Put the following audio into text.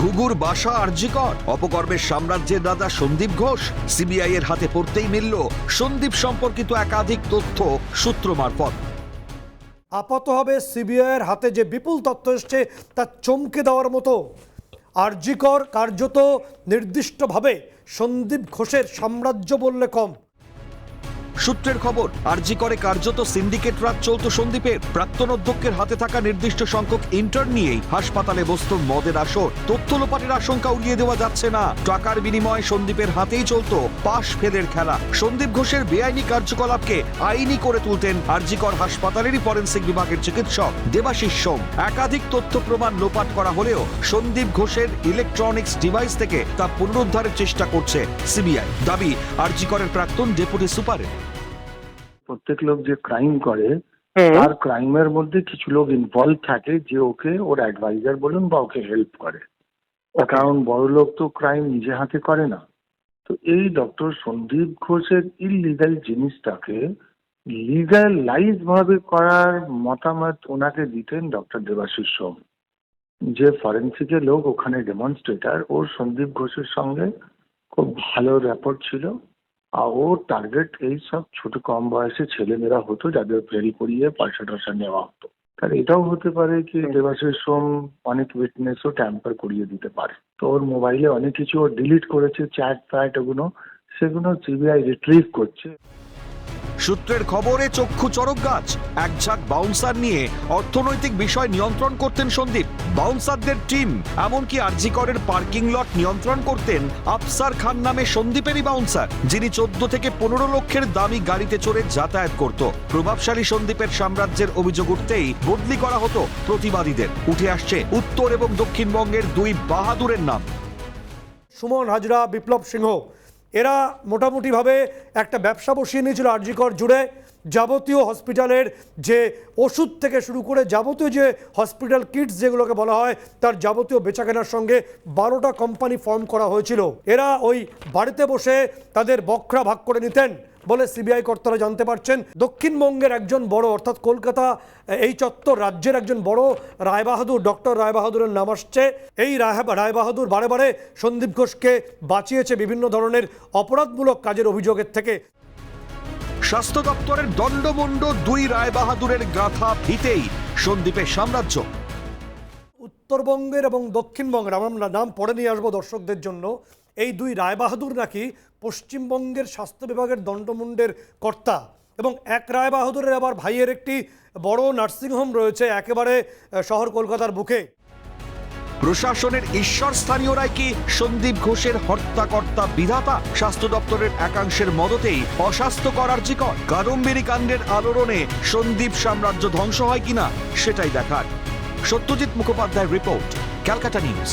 ঘুঘুর বাসা আরজিকর অপকর্মের সাম্রাজ্যের দাদা সন্দীপ ঘোষ সিবিআই এর হাতে পড়তেই মিলল সন্দীপ সম্পর্কিত একাধিক তথ্য সূত্র মারফত। আপাত হবে সিবিআইয়ের হাতে যে বিপুল তথ্য এসছে, তা চমকে দেওয়ার মতো। আরজিকর কার্যত নির্দিষ্টভাবে সন্দীপ ঘোষের সাম্রাজ্য বললে কম। সূত্রের খবর, আরজি করে কার্যত সিন্ডিকেট রাজ চলত সন্দীপের প্রাক্তন অধ্যক্ষের হাতে থাকা নির্দিষ্ট সংখ্যক ইন্টার্ন নিয়েই হাসপাতালে বসত মদের আসর। তথ্য লোপাটের আশঙ্কা উড়িয়ে দেওয়া যাচ্ছে না। টাকার বিনিময়ে সন্দীপের হাতেই চলত পাশ ফেলের খেলা। সন্দীপ ঘোষের বেআইনি কার্যকলাপকে আইনি করে তুলতেন আরজিকর হাসপাতালেরই ফরেন্সিক বিভাগের চিকিৎসক দেবাশিস সোম। একাধিক তথ্য প্রমাণ লোপাট করা হলেও সন্দীপ ঘোষের ইলেকট্রনিক্স ডিভাইস থেকে তা পুনরুদ্ধারের চেষ্টা করছে সিবিআই। দাবি আরজিকরের প্রাক্তন ডেপুটি সুপারের। প্রত্যেক লোক যে ক্রাইম করে তার ক্রাইমের মধ্যে কিছু লোক ইনভলভ থাকে যে ওকে ওর অ্যাডভাইজার বলুন বা ওকে হেল্প করে। কারণ বড় লোক তো ক্রাইম নিজে হাতে করে না। তো এই ডক্টর সন্দীপ ঘোষের ইলিগাল জিনিসটাকে লিগালাইজ ভাবে করার মতামত ওনাকে দিতেন ডক্টর দেবাশিস সোম। যে ফরেন্সিকের লোক ওখানে ডেমনস্ট্রেটার ওর সন্দীপ ঘোষের সঙ্গে খুব ভালো র্যাপোর্ট ছিল। ওর টার্গেট এই সব ছোট কম বয়সে ছেলেমেয়েরা হতো যাদের ফেল করিয়ে পয়সা টয়সা নেওয়া হতো। তার এটাও হতে পারে কি দেবাশিস সোম অনেক উইটনেসও ট্যাম্পার করিয়ে দিতে পারে। তো ওর মোবাইলে অনেক কিছু ও ডিলিট করেছে চ্যাট ফ্যাট ওগুলো সেগুলো সিবিআই রিট্রিভ করছে। সূত্রের খবরে চক্ষু চরক গাছ। এক ঝাঁক বাউন্সার নিয়ে অর্থনৈতিক বিষয় নিয়ন্ত্রণ করতেন সন্দীপ। বাউন্সারদের টিম এমনকি আরজিকরের পার্কিং লট নিয়ন্ত্রণ করতেন আফসার খান নামে সন্দীপেরই বাউন্সার যিনি চোদ্দ থেকে পনেরো লক্ষের দামি গাড়িতে চড়ে যাতায়াত করত। প্রভাবশালী সন্দীপের সাম্রাজ্যের অভিযোগ উঠতেই বদলি করা হতো প্রতিবাদীদের। উঠে আসছে উত্তর এবং দক্ষিণবঙ্গের দুই বাহাদুরের নাম। সুমন হাজরা, বিপ্লব সিংহ। এরা মোটামুটিভাবে একটা ব্যবসা বসিয়ে নিয়েছিল আরজিকর জুড়ে। যাবতীয় হসপিটালের যে ওষুধ থেকে শুরু করে যাবতীয় যে হসপিটাল কিটস যেগুলোকে বলা হয়, তার যাবতীয় বেচাকেনার সঙ্গে বারোটা কোম্পানি ফর্ম করা হয়েছিল। এরা ওই বাড়িতে বসে তাদের বখরা ভাগ করে নিতেন। বলে সিবিআই কর্তারা জানতে পারছেন দক্ষিণবঙ্গের একজন বড় অর্থাৎ কলকাতা এই চত্বর রাজ্যের একজন বড় রায়বাহাদুর ডক্টর রায়বাহাদুরের নাম আসছে। এই রায় রায়বাহাদুর বারে বারে সন্দীপ ঘোষকে বাঁচিয়েছে বিভিন্ন ধরনের অপরাধমূলক কাজের অভিযোগের থেকে। স্বাস্থ্য দপ্তরের দণ্ডমণ্ড দুই রায়বাহাদুরের গাথা ভিতেই সন্দীপের সাম্রাজ্য। উত্তরবঙ্গের এবং দক্ষিণবঙ্গের আমরা নাম পড়ে নিয়ে আসব দর্শকদের জন্য। এই দুই রায়বাহাদুর নাকি পশ্চিমবঙ্গের স্বাস্থ্য বিভাগের দণ্ডমুণ্ডের কর্তা এবং এক রায়বাহাদুরের আবার ভাইয়ের একটি বড় নার্সিংহোম রয়েছে একেবারে শহর কলকাতার বুকে। প্রশাসনের ঈশ্বর স্থানীয়রাই কি? সন্দীপ ঘোষের হর্তাকর্তা বিধাতা স্বাস্থ্য দপ্তরের একাংশের মদতেই অস্বাস্থ্যকর আর্জিকর কাদম্বিনী কাণ্ডের আলোড়নে সন্দীপ সাম্রাজ্য ধ্বংস হয় কিনা সেটাই দেখার। সত্যজিৎ মুখোপাধ্যায়ের রিপোর্ট, ক্যালকাটা নিউজ।